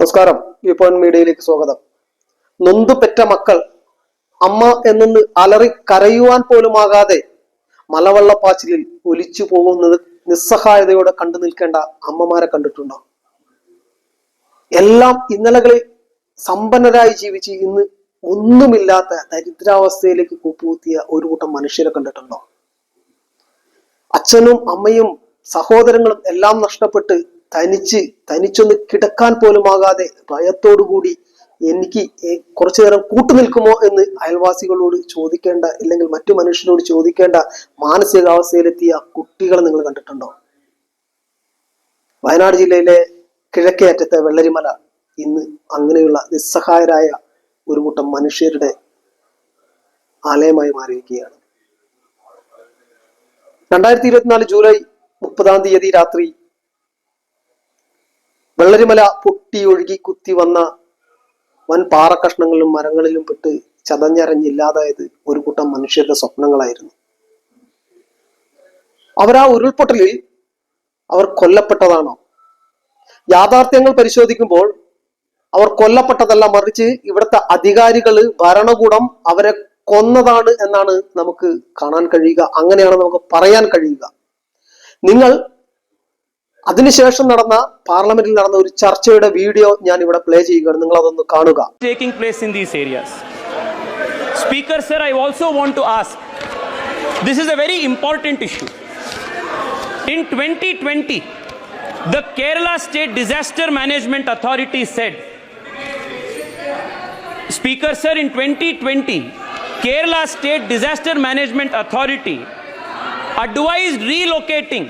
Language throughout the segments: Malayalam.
നമസ്കാരം. വ്യൂ പോയിന്റ് മീഡിയയിലേക്ക് സ്വാഗതം. നൊന്തു പെറ്റ മക്കൾ. അമ്മ എന്നൊന്ന് അലറി കരയുവാൻ പോലുമാകാതെ മലവെള്ളപ്പാച്ചിലിൽ ഒലിച്ചു പോകുന്നത് നിസ്സഹായതയോടെ കണ്ടു നിൽക്കേണ്ട അമ്മമാരെ കണ്ടിട്ടുണ്ടോ? എല്ലാം ഇന്നലകളിൽ സമ്പന്നരായി ജീവിച്ച് ഇന്ന് ഒന്നുമില്ലാത്ത ദരിദ്രാവസ്ഥയിലേക്ക് കൂപ്പുകുത്തിയ ഒരു കൂട്ടം മനുഷ്യരെ കണ്ടിട്ടുണ്ടോ? അച്ഛനും അമ്മയും സഹോദരങ്ങളും എല്ലാം നഷ്ടപ്പെട്ട് തനിച്ച് തനിച്ചൊന്ന് കിടക്കാൻ പോലും പോലുമാകാതെ ഭയത്തോടുകൂടി എനിക്ക് കുറച്ചു നേരം കൂട്ടു നിൽക്കുമോ എന്ന് അയൽവാസികളോട് ചോദിക്കേണ്ട ഇല്ലെങ്കിൽ മറ്റു മനുഷ്യരോട് ചോദിക്കേണ്ട മാനസികാവസ്ഥയിലെത്തിയ കുട്ടികളെ നിങ്ങൾ കണ്ടിട്ടുണ്ടോ? വയനാട് ജില്ലയിലെ കിഴക്കേ അറ്റത്തെ വെള്ളരിമല ഇന്ന് അങ്ങനെയുള്ള നിസ്സഹായരായ ഒരു കൂട്ടം മനുഷ്യരുടെ ആലയമായി മാറിയിരിക്കുകയാണ്. രണ്ടായിരത്തി ഇരുപത്തിനാല് ജൂലൈ മുപ്പതാം തീയതി രാത്രി വെള്ളരിമല പൊട്ടി ഒഴുകി കുത്തി വന്ന വൻ പാറക്കഷ്ണങ്ങളിലും മരങ്ങളിലും പെട്ട് ചതഞ്ഞരഞ്ഞില്ലാതായത് ഒരു കൂട്ടം മനുഷ്യരുടെ സ്വപ്നങ്ങളായിരുന്നു. അവരാ ഉരുൾപൊട്ടലിൽ അവർ കൊല്ലപ്പെട്ടതാണോ? യാഥാർത്ഥ്യങ്ങൾ പരിശോധിക്കുമ്പോൾ അവർ കൊല്ലപ്പെട്ടതല്ല മറിച്ച് ഇവിടുത്തെ അധികാരികൾ ഭരണകൂടം അവരെ കൊന്നതാണ് എന്നാണ് നമുക്ക് കാണാൻ കഴിയുക. അങ്ങനെയാണ് നമുക്ക് പറയാൻ കഴിയുക. നിങ്ങൾ അതിനുശേഷം നടന്ന പാർലമെന്റിൽ നടന്ന ഒരു ചർച്ചയുടെ വീഡിയോ ഞാൻ ഇവിടെ പ്ലേ ചെയ്യുകയാണ്. നിങ്ങൾ അതൊന്ന് കാണുക speaker sir I also want to ask this is a very important issue in twenty twenty the Kerala state disaster management authority said speaker sir in twenty twenty Kerala state disaster management authority advise relocating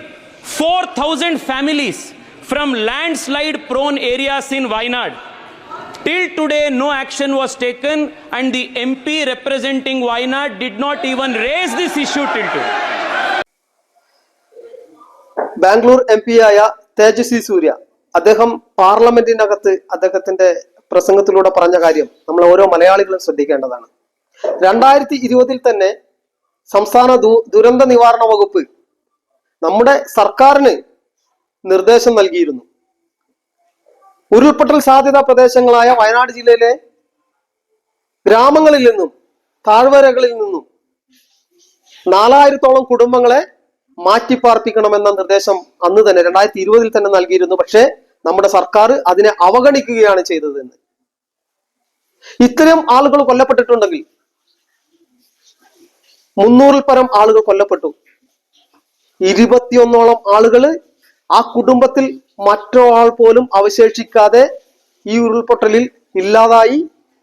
4,000 families from landslide prone areas in Wayanad. Till today, no action was taken, and the MP representing Wayanad did not even raise this issue till today. Bangalore M P ആയ തേജസ്വി സൂര്യ അദ്ദേഹം പാർലമെന്റിനകത്ത് അദ്ദേഹത്തിന്റെ പ്രസംഗത്തിലൂടെ പറഞ്ഞ കാര്യം നമ്മൾ ഓരോ മലയാളികളും ശ്രദ്ധിക്കേണ്ടതാണ് രണ്ടായിരത്തി ഇരുപതിൽ തന്നെ സംസ്ഥാന ദുരന്ത നിവാരണ വകുപ്പ് നമ്മുടെ സർക്കാരിന് നിർദ്ദേശം നൽകിയിരുന്നു. ഉരുൾപൊട്ടൽ സാധ്യത പ്രദേശങ്ങളായ വയനാട് ജില്ലയിലെ ഗ്രാമങ്ങളിൽ നിന്നും താഴ്വരകളിൽ നിന്നും നാലായിരത്തോളം കുടുംബങ്ങളെ മാറ്റിപ്പാർപ്പിക്കണമെന്ന നിർദ്ദേശം അന്ന് തന്നെ രണ്ടായിരത്തി ഇരുപതിൽ തന്നെ നൽകിയിരുന്നു. പക്ഷേ നമ്മുടെ സർക്കാർ അതിനെ അവഗണിക്കുകയാണ് ചെയ്തതെന്ന്. ഇത്തരം ആളുകൾ കൊല്ലപ്പെട്ടിട്ടുണ്ടെങ്കിൽ മുന്നൂറിൽ പരം ആളുകൾ കൊല്ലപ്പെട്ടു. ഇരുപത്തിയൊന്നോളം ആളുകൾ ആ കുടുംബത്തിൽ മറ്റൊരാൾ പോലും അവശേഷിക്കാതെ ഈ ഉരുൾപൊട്ടലിൽ ഇല്ലാതായി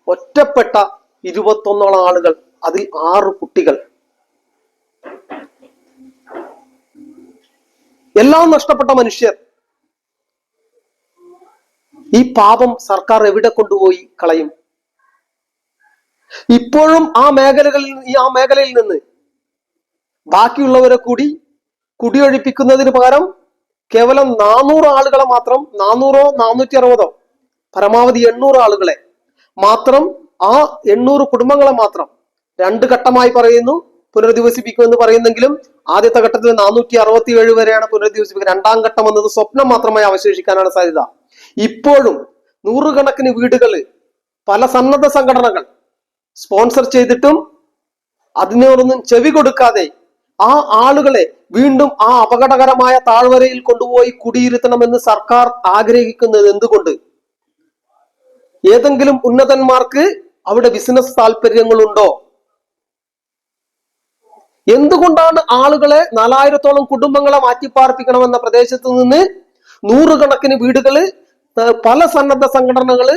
ഒറ്റപ്പെട്ട ഇരുപത്തൊന്നോളം ആളുകൾ അതിൽ ആറ് കുട്ടികൾ. എല്ലാം നഷ്ടപ്പെട്ട മനുഷ്യർ. ഈ പാപം സർക്കാർ എവിടെ കൊണ്ടുപോയി കളയും? ഇപ്പോഴും ആ മേഖലകളിൽ ആ മേഖലയിൽ നിന്ന് ബാക്കിയുള്ളവരെ കൂടി കുടിയൊഴിപ്പിക്കുന്നതിന് പകരം കേവലം നാനൂറ് ആളുകളെ മാത്രം നാനൂറോ നാനൂറ്റി അറുപതോ പരമാവധി എണ്ണൂറ് ആളുകളെ മാത്രം ആ എണ്ണൂറ് കുടുംബങ്ങളെ മാത്രം രണ്ട് ഘട്ടമായി പറയുന്നു പുനരധിവസിപ്പിക്കുമെന്ന് പറയുന്നെങ്കിലും ആദ്യത്തെ ഘട്ടത്തിൽ നാനൂറ്റി അറുപത്തി ഏഴ് വരെയാണ് പുനരധിവസിപ്പിക്കുക. രണ്ടാം ഘട്ടം എന്നത് സ്വപ്നം മാത്രമായി അവശേഷിക്കാനാണ് സാധ്യത. ഇപ്പോഴും നൂറുകണക്കിന് വീടുകൾ പല സന്നദ്ധ സംഘടനകൾ സ്പോൺസർ ചെയ്തിട്ടും അതിനോടൊന്നും ചെവി കൊടുക്കാതെ ആ ആളുകളെ വീണ്ടും ആ അപകടകരമായ താഴ്വരയിൽ കൊണ്ടുപോയി കുടിയിരുത്തണമെന്ന് സർക്കാർ ആഗ്രഹിക്കുന്നത് എന്തുകൊണ്ട്? ഏതെങ്കിലും ഉന്നതന്മാർക്ക് അവിടെ ബിസിനസ് താല്പര്യങ്ങളുണ്ടോ എന്തുകൊണ്ടാണ് ആളുകളെ നാലായിരത്തോളം കുടുംബങ്ങളെ മാറ്റിപ്പാർപ്പിക്കണമെന്ന പ്രദേശത്ത് നിന്ന് നൂറുകണക്കിന് വീടുകൾ പല സന്നദ്ധ സംഘടനകൾ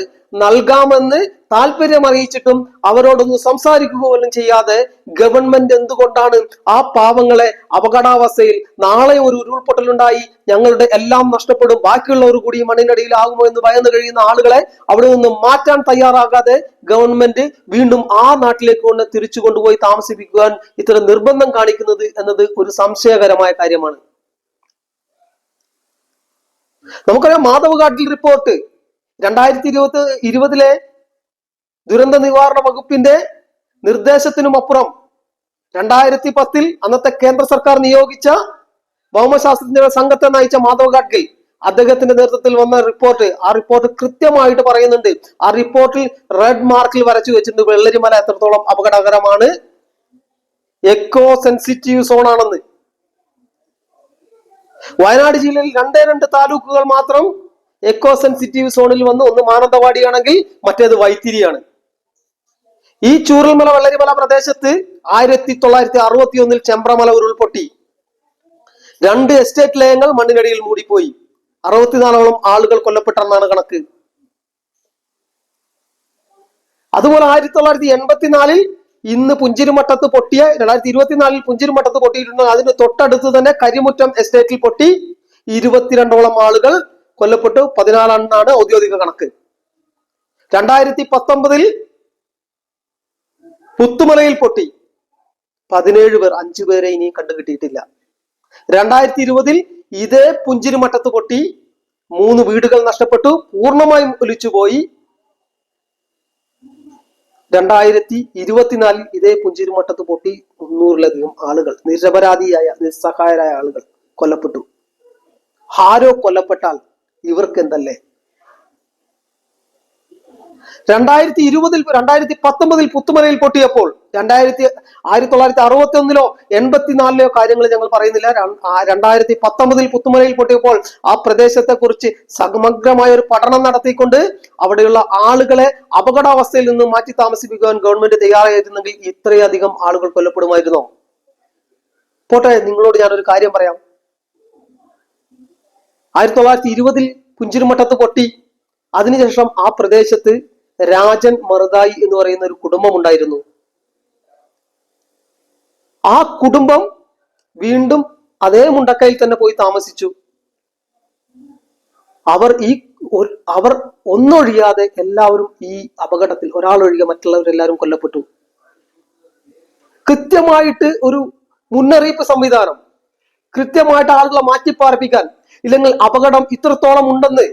നൽകാമെന്ന് താല്പര്യം അറിയിച്ചിട്ടും അവരോടൊന്നും സംസാരിക്കുക പോലും ചെയ്യാതെ ഗവൺമെന്റ് എന്തുകൊണ്ടാണ് ആ പാവങ്ങളെ അപകടാവസ്ഥയിൽ നാളെ ഒരു ഉരുൾപൊട്ടലുണ്ടായി ഞങ്ങളുടെ എല്ലാം നഷ്ടപ്പെടും ബാക്കിയുള്ളവർ കൂടി മണ്ണിനടിയിലാകുമോ എന്ന് ഭയന്ന് കഴിയുന്ന ആളുകളെ അവിടെ നിന്ന് മാറ്റാൻ തയ്യാറാകാതെ ഗവൺമെന്റ് വീണ്ടും ആ നാട്ടിലേക്ക് കൊണ്ട് തിരിച്ചു കൊണ്ടുപോയി താമസിപ്പിക്കുവാൻ ഇത്തരം നിർബന്ധം കാണിക്കുന്നത് എന്നത് ഒരു സംശയകരമായ കാര്യമാണ്. നമുക്കറിയാം മാധവ് ഘാട്ടിൽ റിപ്പോർട്ട്. രണ്ടായിരത്തി ഇരുപത്തി ഇരുപതിലെ ദുരന്ത നിവാരണ വകുപ്പിന്റെ നിർദ്ദേശത്തിനും അപ്പുറം രണ്ടായിരത്തി പത്തിൽ അന്നത്തെ കേന്ദ്ര സർക്കാർ നിയോഗിച്ച ഭൗമശാസ്ത്രജ്ഞരുടെ സംഘത്തെ നയിച്ച മാധവ് ഗാഡ്ഗിൽ അദ്ദേഹത്തിന്റെ നേതൃത്വത്തിൽ വന്ന റിപ്പോർട്ട് ആ റിപ്പോർട്ട് കൃത്യമായിട്ട് പറയുന്നുണ്ട്. ആ റിപ്പോർട്ടിൽ റെഡ് മാർക്കിൽ വരച്ചു വെച്ചിട്ടുണ്ട്. വെള്ളരിമല എത്രത്തോളം അപകടകരമാണ്. എക്കോ സെൻസിറ്റീവ് സോൺ ആണെന്ന് വയനാട് ജില്ലയിൽ രണ്ടേ രണ്ട് താലൂക്കുകൾ മാത്രം എക്കോ സെൻസിറ്റീവ് സോണിൽ വന്ന് ഒന്ന് മാനന്തവാടിയാണെങ്കിൽ മറ്റേത് വൈത്തിരിയാണ്. ഈ ചൂരൽമല വെള്ളരിമല പ്രദേശത്ത് ആയിരത്തി തൊള്ളായിരത്തി അറുപത്തി ഒന്നിൽ ചെമ്പ്രമല ഉരുൾപൊട്ടി. രണ്ട് എസ്റ്റേറ്റ് ലയങ്ങൾ മണ്ണിനടിയിൽ മൂടിപ്പോയി. അറുപത്തിനാലോളം ആളുകൾ കൊല്ലപ്പെട്ടെന്നാണ് കണക്ക്. അതുപോലെ ആയിരത്തി തൊള്ളായിരത്തി എൺപത്തിനാലിൽ ഇന്ന് പുഞ്ചിരിമട്ടത്ത് പൊട്ടിയ രണ്ടായിരത്തി ഇരുപത്തിനാലിൽ പുഞ്ചിരിമട്ടത്ത് പൊട്ടിയിട്ടുണ്ട്. അതിന് തൊട്ടടുത്ത് തന്നെ കരിമുറ്റം എസ്റ്റേറ്റിൽ പൊട്ടി ഇരുപത്തിരണ്ടോളം ആളുകൾ കൊല്ലപ്പെട്ടു. പതിനാലെണ്ണാണ് ഔദ്യോഗിക കണക്ക്. രണ്ടായിരത്തി പത്തൊമ്പതിൽ പുത്തുമലയിൽ പൊട്ടി. പതിനേഴ് പേർ അഞ്ചു പേരെ ഇനി കണ്ടുകിട്ടിയിട്ടില്ല. രണ്ടായിരത്തി ഇരുപതിൽ ഇതേ പുഞ്ചിരിമട്ടത്ത് പൊട്ടി. മൂന്ന് വീടുകൾ നഷ്ടപ്പെട്ടു. പൂർണമായും ഒലിച്ചുപോയി. രണ്ടായിരത്തി ഇരുപത്തിനാലിൽ ഇതേ പുഞ്ചിരിമട്ടത്ത് പൊട്ടി മുന്നൂറിലധികം ആളുകൾ നിരപരാധിയായ നിസ്സഹായരായ ആളുകൾ കൊല്ലപ്പെട്ടു. ആരോ കൊല്ലപ്പെട്ടാൽ ഇവർക്ക് എന്തല്ലേ രണ്ടായിരത്തി ഇരുപതിൽ രണ്ടായിരത്തി പത്തൊമ്പതിൽ പുത്തുമലയിൽ പൊട്ടിയപ്പോൾ രണ്ടായിരത്തി ആയിരത്തി തൊള്ളായിരത്തി അറുപത്തി ഒന്നിലോ എൺപത്തിനാലിലോ കാര്യങ്ങൾ ഞങ്ങൾ പറയുന്നില്ല. രണ്ടായിരത്തി പത്തൊമ്പതിൽ പുത്തുമലയിൽ പൊട്ടിയപ്പോൾ ആ പ്രദേശത്തെ കുറിച്ച് സമഗ്രമായ ഒരു പഠനം നടത്തിക്കൊണ്ട് അവിടെയുള്ള ആളുകളെ അപകടാവസ്ഥയിൽ നിന്ന് മാറ്റി താമസിപ്പിക്കുവാൻ ഗവൺമെന്റ് തയ്യാറായിരുന്നെങ്കിൽ ഇത്രയധികം ആളുകൾ കൊല്ലപ്പെടുമായിരുന്നോ? പോട്ടെ നിങ്ങളോട് ഞാനൊരു കാര്യം പറയാം. ആയിരത്തി തൊള്ളായിരത്തി ഇരുപതിൽ പുഞ്ചിരിമട്ടത്ത് പൊട്ടി. അതിനുശേഷം ആ പ്രദേശത്ത് രാജൻ മറുതായി എന്ന് പറയുന്ന ഒരു കുടുംബം ഉണ്ടായിരുന്നു. ആ കുടുംബം വീണ്ടും അതേ മുണ്ടക്കയിൽ തന്നെ പോയി താമസിച്ചു. അവർ ഈ അവർ ഒന്നൊഴിയാതെ എല്ലാവരും ഈ അപകടത്തിൽ ഒരാളൊഴികെ മറ്റുള്ളവരെല്ലാവരും കൊല്ലപ്പെട്ടു. കൃത്യമായിട്ട് ഒരു മുന്നറിയിപ്പ് സംവിധാനം കൃത്യമായിട്ട് ആളുകളെ മാറ്റിപ്പാർപ്പിക്കാൻ ഇല്ലെങ്കിൽ അപകടം ഇത്രത്തോളം ഉണ്ടെന്ന്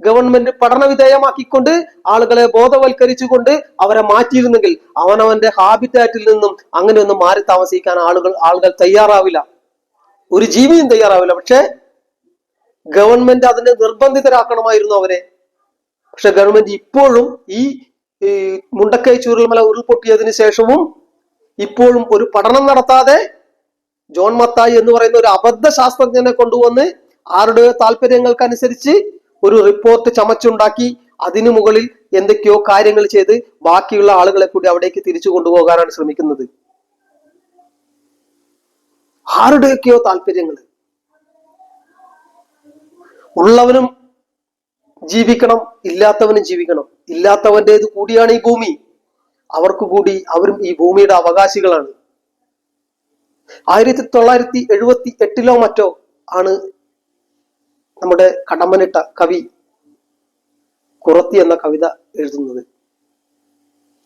ഗവൺമെന്റ് പഠന വിധേയമാക്കിക്കൊണ്ട് ആളുകളെ ബോധവൽക്കരിച്ചുകൊണ്ട് അവരെ മാറ്റിയിരുന്നെങ്കിൽ അവനവന്റെ ഹാബിറ്റാറ്റിൽ നിന്നും അങ്ങനെ ഒന്നും മാറി താമസിക്കാൻ ആളുകൾ ആളുകൾ തയ്യാറാവില്ല. ഒരു ജീവിയും തയ്യാറാവില്ല. പക്ഷെ ഗവൺമെന്റ് അതിനെ നിർബന്ധിതരാക്കണമായിരുന്നു അവരെ. പക്ഷെ ഗവൺമെന്റ് ഇപ്പോഴും ഈ മുണ്ടക്കൈ ചൂരൽമല ഉരുൾപൊട്ടിയതിനു ശേഷവും ഇപ്പോഴും ഒരു പഠനം നടത്താതെ ജോൺ മത്തായി എന്ന് പറയുന്ന ഒരു അബദ്ധ ശാസ്ത്രജ്ഞനെ കൊണ്ടുവന്ന് ആരുടെ താല്പര്യങ്ങൾക്കനുസരിച്ച് ഒരു റിപ്പോർട്ട് ചമച്ചുണ്ടാക്കി അതിനു മുകളിൽ എന്തൊക്കെയോ കാര്യങ്ങൾ ചെയ്ത് ബാക്കിയുള്ള ആളുകളെ കൂടി അവിടേക്ക് തിരിച്ചു കൊണ്ടുപോകാനാണ് ശ്രമിക്കുന്നത്. ആരുടെയൊക്കെയോ താല്പര്യങ്ങൾ ഉള്ളവനും ജീവിക്കണം ഇല്ലാത്തവനും ജീവിക്കണം. ഇല്ലാത്തവന്റേത് കൂടിയാണ് ഈ ഭൂമി. അവർക്ക് കൂടി അവരും ഈ ഭൂമിയുടെ അവകാശികളാണ്. ആയിരത്തി തൊള്ളായിരത്തി എഴുപത്തി എട്ടിലോ മറ്റോ ആണ് നമ്മുടെ കടമ്മനിട്ട കവി കുറത്തി എന്ന കവിത എഴുതുന്നത്.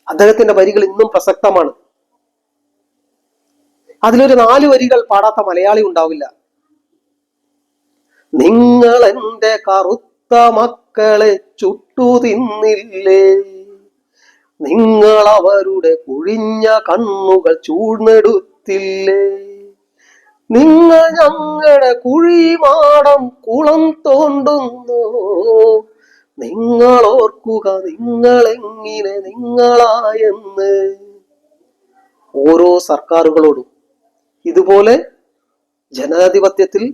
അദ്ദേഹത്തിന്റെ വരികൾ ഇന്നും പ്രസക്തമാണ്. അതിലൊരു നാല് വരികൾ പാടാത്ത മലയാളി ഉണ്ടാവില്ല. നിങ്ങൾ എന്റെ കറുത്ത മക്കളെ ചുട്ടു തിന്നില്ലേ? നിങ്ങൾ അവരുടെ കുഴിഞ്ഞ കണ്ണുകൾ ചൂഴ്ന്നെടുത്തില്ലേ? നിങ്ങൾ ഞങ്ങളുടെ കുഴിമാടം കുളം തോണ്ടുന്നു. നിങ്ങൾ ഓർക്കുക നിങ്ങൾ എങ്ങനെ നിങ്ങളായെന്ന്. ഓരോ സർക്കാരുകളോടും ഇതുപോലെ ജനാധിപത്യത്തിൽ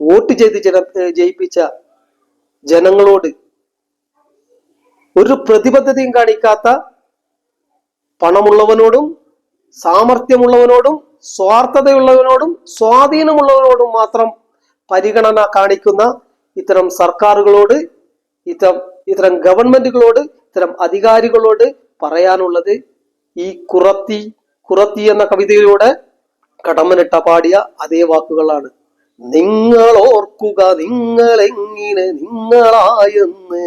വോട്ട് ചെയ്ത് ജന ജയിപ്പിച്ച ജനങ്ങളോട് ഒരു പ്രതിബദ്ധതയും കാണിക്കാത്ത പണമുള്ളവനോടും സാമർഥ്യമുള്ളവനോടും സ്വാർത്ഥതയുള്ളവനോടും സ്വാധീനമുള്ളവനോടും മാത്രം പരിഗണന കാണിക്കുന്ന ഇത്തരം സർക്കാരുകളോട് ഇത്തരം ഇത്തരം ഗവൺമെന്റുകളോട് ഇത്തരം അധികാരികളോട് പറയാനുള്ളത് ഈ കുറത്തി കുറത്തി എന്ന കവിതയിലൂടെ കടമ്മനിട്ട പാടിയ അതേ വാക്കുകളാണ്. നിങ്ങൾ ഓർക്കുക നിങ്ങൾ നിങ്ങളെങ്ങനെ നിങ്ങളായെന്ന്.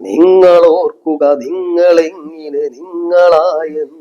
നിങ്ങൾ ഓർക്കുക നിങ്ങൾ നിങ്ങളെങ്ങനെ നിങ്ങളായെന്ന്.